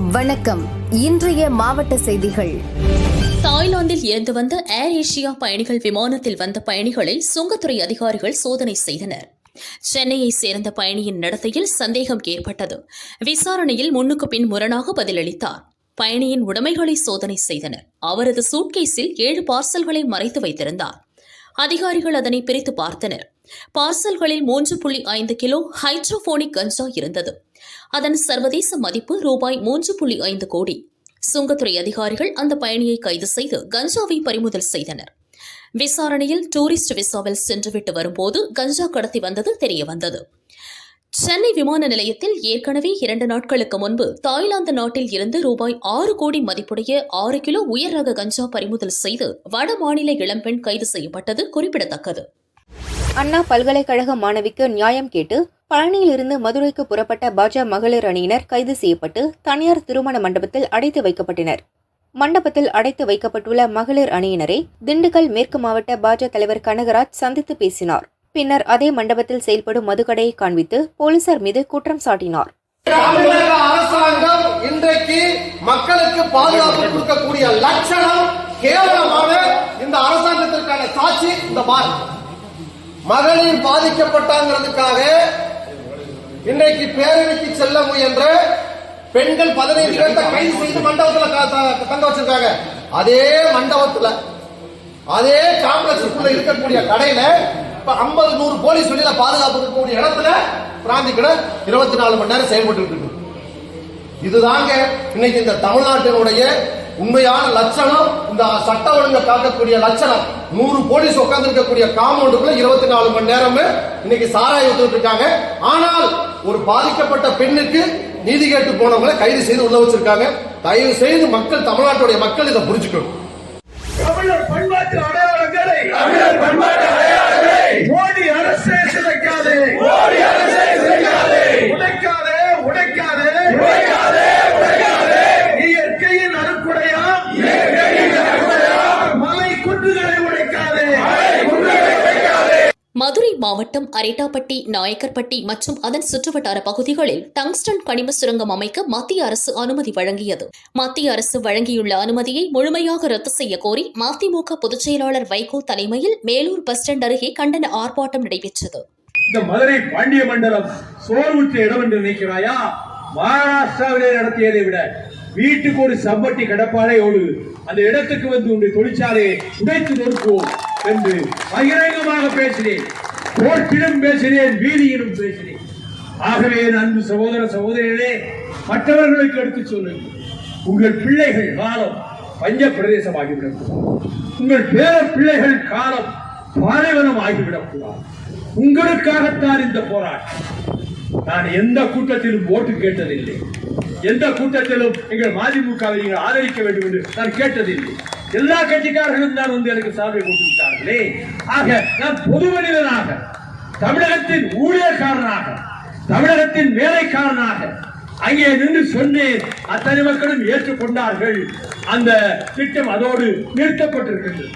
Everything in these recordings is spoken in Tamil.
வணக்கம். இன்றைய மாவட்ட செய்திகள். தாய்லாந்தில் இருந்து வந்த ஏர் ஏசியா பயணிகள் விமானத்தில் வந்த பயணிகளை சுங்கத்துறை அதிகாரிகள் சோதனை செய்தனர். சென்னையை சேர்ந்த பயணியின் நடத்தையில் சந்தேகம் ஏற்பட்டது. விசாரணையில் முன்னுக்கு பின் முரணாக பதிலளித்தார். பயணியின் உடைமைகளை சோதனை செய்தனர். அவரது சூட்கேஸில் ஏழு பார்சல்களை மறைத்து வைத்திருந்தார். அதிகாரிகள் அதனை பிரித்து பார்த்தனர். பார்சல்களில் மூன்று புள்ளி ஐந்து கிலோ ஹைட்ரோபோனிக் கஞ்சா இருந்தது. அதன் சர்வதேச மதிப்பு ரூபாய் மூன்று புள்ளி ஐந்து கோடி. சுங்கத்துறை அதிகாரிகள் அந்த பயணியை கைது செய்து கஞ்சாவை பறிமுதல் செய்தனர். விசாரணையில் டூரிஸ்ட் விசாவில் சென்றுவிட்டு வரும்போது கஞ்சா கடத்தி வந்தது தெரியவந்தது. சென்னை விமான நிலையத்தில் ஏற்கனவே இரண்டு நாட்களுக்கு முன்பு தாய்லாந்து நாட்டில் இருந்து ரூபாய் ஆறு கோடி மதிப்புடைய ஆறு கிலோ உயர் ரக கஞ்சா பறிமுதல் செய்து வட மாநில இளம்பெண் கைது செய்யப்பட்டது குறிப்பிடத்தக்கது. அண்ணா பல்கலைக்கழக மாணவிக்கு நியாயம் கேட்டு பழனியிலிருந்து மதுரைக்கு புறப்பட்ட பாஜக மகளிர் அணியினர் கைது செய்யப்பட்டு தனியார் திருமண மண்டபத்தில் அடைத்து வைக்கப்பட்டனர். மண்டபத்தில் அடைத்து வைக்கப்பட்டுள்ள மகளிர் அணியினரை திண்டுக்கல் மேற்கு மாவட்ட பாஜக தலைவர் கனகராஜ் சந்தித்து பேசினார். பின்னர் அதே மண்டபத்தில் செயல்படும் மதுக்கடையை காண்பித்து போலீசார் மீது குற்றம் சாட்டினார். அரசாங்கம் இன்றைக்கு மக்களுக்கு பாதுகாப்பு கொடுக்கக்கூடிய லட்சணம் கேவலமான இந்த அரசாங்கத்திற்கான சாட்சி இந்த மகளிர் பாதிக்கப்பட்டாங்கிறதுக்காக இன்றைக்கு பேரணிக்கு செல்ல முயன்ற பெண்கள் பதினைந்து பேர்த்த கைது செய்து மண்டபத்துல க- தங்க வச்சிருக்காங்க. அதே மண்டபத்துல அதே காம்ப்ளெக்ஸுக்குள்ள இருக்கக்கூடிய கடையில இப்ப ஐம்பது நூறு போலீஸ் வெளியில பாதுகாப்பு இருக்கக்கூடிய இடத்துல பிராந்தி கடை இருபத்தி நாலு மணி நேரம் செயல்பட்டு இருக்கு. இதுதாங்க இன்னைக்கு இந்த தமிழ்நாட்டினுடைய உண்மையான லட்சணம் இந்த சட்ட ஒழுங்கை காக்கக்கூடிய லட்சணம். நூறு போலீஸ் உட்கார்ந்து இருக்கக்கூடிய காம்பவுண்டுக்குள்ள இருபத்தி நாலு மணி நேரம் இன்னைக்கு சாராய வித்துட்டு இருக்காங்க. ஆனால் ஒரு பாதிக்கப்பட்ட பெண்ணுக்கு நீதி கேட்டு போனவங்களை கைது செய்து உள்ள வச்சிருக்காங்க. தயவு செய்து மக்கள் தமிழ்நாட்டுடைய மக்கள் இதை புரிஞ்சுக்கணும். தமிழர் பண்பாட்டு அடையாளங்களை தமிழர் பண்பாட்டு அடையாளங்களை மோடி அரசே சிதைக்காதே. மோடி அரசே மாவட்டம் அரேட்டாப்பட்டி நாயக்கர்பட்டி மற்றும் அதன் சுற்றுவட்டார பகுதிகளில் டங்ஸ்டன் கனிம சுரங்கம் அமைக்க மத்திய அரசு அனுமதி வழங்கியது. மத்திய அரசு வழங்கியுள்ள அனுமதியை முழுமையாக ரத்து செய்ய கோரி மதிமுக பொதுச் செயலாளர் வைகோ தலைமையில் மேலூர் பஸ் ஸ்டாண்ட் அருகே கண்டன ஆர்ப்பாட்டம் நடைபெற்றது. இந்த மதுரை பாண்டிய மண்டலம் சோர்வுற்ற இடம் என்று நினைக்கிறாயா? மகாராஷ்டிராவிலே நடத்தியதை விட வீட்டுக்கு ஒரு சம்பட்டி கடப்பாறையோடு அந்த இடத்துக்கு வந்து உன்னுடைய தொழிற்சாலையை உடைத்து நொறுக்குவோம் என்று பகிரங்கமாக பேசினேன். கோட்டிலும் பேசினேன் வீதியிலும் பேசினேன். ஆகவே என் அன்பு சகோதர சகோதரிகளே மற்றவர்களுக்கு எடுத்துச் சொல்லுங்கள். உங்கள் பிள்ளைகள் காலம் பஞ்ச பிரதேசமாகிவிடக்கூடாது உங்கள் பேர பிள்ளைகள் காலம் பாலைவனம் ஆகிவிடக்கூடாது உங்களுக்காகத்தான் இந்த போராட்டம். நான் எந்த கூட்டத்திலும் ஓட்டு கேட்டதில்லை. எந்த கூட்டத்திலும் எங்கள் மதிமுகவை நீங்கள் ஆதரிக்க வேண்டும் என்று நான் கேட்டதில்லை. எல்லா கட்சிக்காரர்களும் தான் வந்து எனக்கு சார்பை கொடுத்துவிட்டார் விட்டார்களே ஆக நான் பொது மனிதனாக தமிழகத்தின் ஊழியக்காரனாக தமிழகத்தின் வேலைக்காரனாக அங்கே நின்று சொன்னேன். அத்தனை மக்களும் ஏற்றுக்கொண்டார்கள். அந்த திட்டம் அதோடு நிறுத்தப்பட்டிருக்கின்றது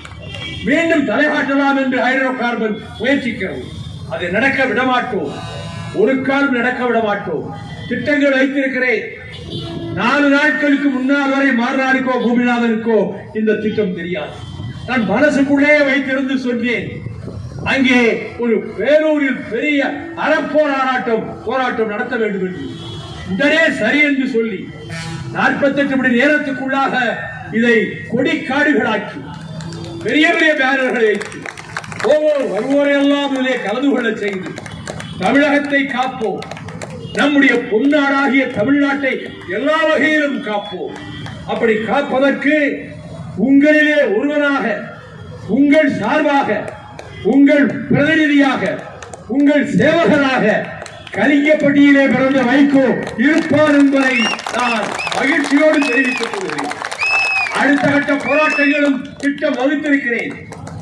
மீண்டும் தலைகாட்டலாம் என்று ஹைட்ரோ கார்பன் முயற்சிக்கிறோம். அதை நடக்க விடமாட்டோம். ஒரு காலம் நடக்க விடமாட்டோம். திட்டங்கள் வைத்திருக்கிறேன். நாலு நாட்களுக்கு முன்னால் வரை மாறுநாடுக்கோ பூமிநாதனுக்கோ இந்த திட்டம் தெரியாது. நான் மனசுக்குள்ளே வைத்திருந்து சொன்னேன். அங்கே ஒரு பேரூரில் பெரிய அறப்போராட்டம் போராட்டம் நடத்த வேண்டும் என்று. உடனே சரி என்று சொல்லி நாற்பத்தெட்டு மணி நேரத்துக்குள்ளாக இதை கொடிக்காடுகளாக்கி பெரிய பெரிய பேரர்களை வைத்து ஒவ்வொரு வருவோரையெல்லாம் இதிலே கலந்து கொள்ள செய்து தமிழகத்தை காப்போம். நம்முடைய பொன்னாடாகிய தமிழ்நாட்டை எல்லா வகையிலும் காப்போம். அப்படி காப்பதற்கு உங்களிலே ஒருவனாக உங்கள் சார்பாக உங்கள் பிரதிநிதியாக உங்கள் சேவகராக கலிங்கப்பட்டியிலே பிறந்த வைகோ இருப்பார் என்பதை நான் மகிழ்ச்சியோடு தெரிவித்துக் கொள்கிறேன். அடுத்த கட்ட போராட்டங்களும் திட்டம் வகுத்திருக்கிறேன்.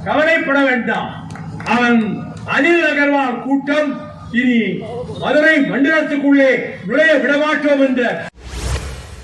கவலைப்பட வேண்டாம். அவன் அனில் அகர்வால் கூட்டம் இனி மதுரை மண்டலத்துக்குள்ளே நுழைய விடமாட்டோம் என்ற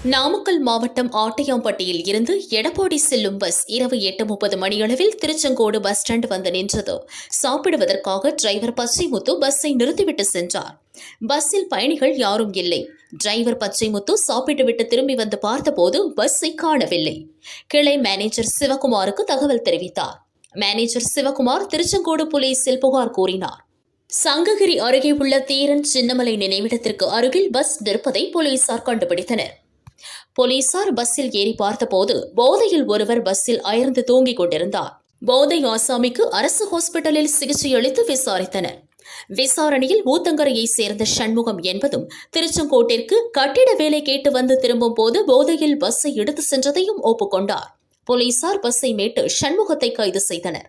நாமக்கல் மாவட்டம் ஆட்டையாம்பட்டியில் இருந்து எடப்பாடி செல்லும் பஸ் இரவு எட்டு முப்பது மணியளவில் திருச்செங்கோடு பஸ் ஸ்டாண்ட் வந்து நின்றது. சாப்பிடுவதற்காக டிரைவர் பச்சைமுத்து பஸ்ஸை நிறுத்திவிட்டு சென்றார். பஸ்ஸில் பயணிகள் யாரும் இல்லை. டிரைவர் பச்சைமுத்து சாப்பிட்டுவிட்டு திரும்பி வந்து பார்த்தபோது பஸ்ஸை காணவில்லை. கிளை மேனேஜர் சிவகுமாருக்கு தகவல் தெரிவித்தார். மேனேஜர் சிவகுமார் திருச்செங்கோடு போலீசில் புகார் கூறினார். சங்ககிரி அருகே உள்ள தீரன் சின்னமலை நினைவிடத்திற்கு அருகில் பஸ் நிற்பதை போலீசார் கண்டுபிடித்தனர். போலீசார் பஸ்ஸில் ஏறி பார்த்தபோது போதையில் ஒருவர் பஸ்ஸில் அயர்ந்து தூங்கிக் கொண்டிருந்தார். போதை ஆசாமிக்கு அரசு ஹாஸ்பிட்டலில் சிகிச்சை அளித்து விசாரித்தனர். விசாரணையில் ஊத்தங்கரையை சேர்ந்த சண்முகம் என்பதும் திருச்செங்கோட்டிற்கு கட்டிட வேலை கேட்டு வந்து திரும்பும் போது போதையில் பஸ்ஸை எடுத்து சென்றதையும் ஒப்புக்கொண்டார். போலீசார் பஸ்ஸை மீட்டு சண்முகத்தை கைது செய்தனர்.